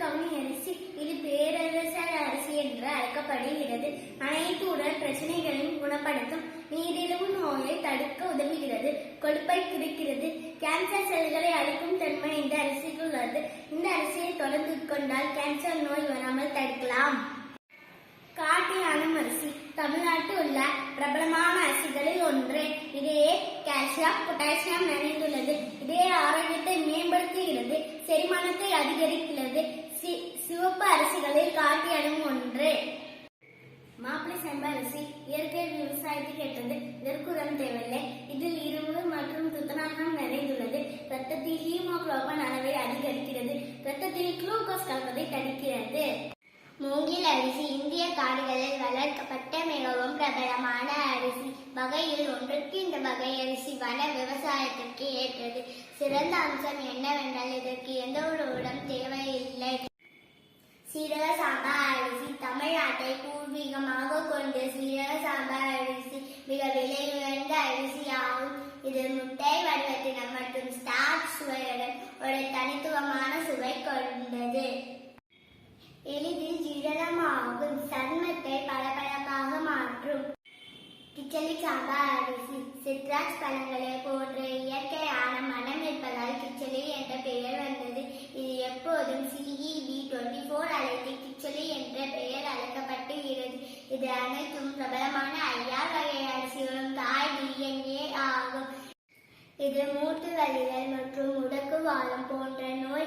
கவுனி அரிசி இது பேரரசர் அரிசி என்று அழைக்கப்படுகிறது. அனைத்து உடல் பிரச்சனைகளையும் குணப்படுத்தும் நீரிழிவு நோயை தடுக்க உதவுகிறது. கொழுப்பை குறிக்கிறது கேன்சர் செல்களை அழிக்கும் தன்மை இந்த அரிசிக்கு உள்ளது. இந்த அரிசியை தொடர்ந்து கொண்டால் கேன்சர் நோய் வராமல் தடுக்கலாம். காட்டு அரிசி. தமிழ்நாட்டில் உள்ள பிரபலமான அரிசிகளில் ஒன்று. இதையே கால்சியம் பொட்டாசியம் நிறைந்துள்ளது சிவப்பு அரிசிகளில் காட்டு ஒன்று. மாப்பிளை செம்ப அரிசி இயற்கை விவசாயத்துக்கு ஏற்றது இதற்கு உரம் தேவையில்லை. இதில் இரும்பு மற்றும் துத்தநாகம் நிறைந்துள்ளது. ரத்தத்தில் ஹீமோகுளோபன் அளவை அதிகரிக்கிறது. ரத்தத்தில் குளுக்கோஸ் கலப்பதை தடுக்கிறது. மூங்கில் அரிசி இந்திய காடுகளில் வளர்க்கப்பட்ட மிகவும் பிரபலமான அரிசி. வகையில் ஒன்றுக்கு இந்த வகை அரிசி வன விவசாயத்திற்கு ஏற்றது. சிறந்த அம்சம் என்னவென்றால் இதற்கு எந்த ஒரு உரம் சாம்பார் அரிசி மிக விலை உயர்ந்த அரிசி ஆகும் இது முட்டை வடிவத்தினம் மற்றும் ஸ்டார்ச் சுவையுடன் ஒரு தனித்துவமான சுவை கொண்டது. எளிதில் ஜீரணமாகும் சருமத்தை பளபளப்பாக மாற்றும். கிச்சலி சாம்பார் அரிசி சிட்ராஸ் பழங்களை போன்ற இது அனைத்தும் பிரபலமான ஐயா வகை அரிசிகளும் தாய் டிஎன்ஏ ஆகும். இது மூட்டு வலிகள் மற்றும் முடக்கு வாதம் போன்ற நோய்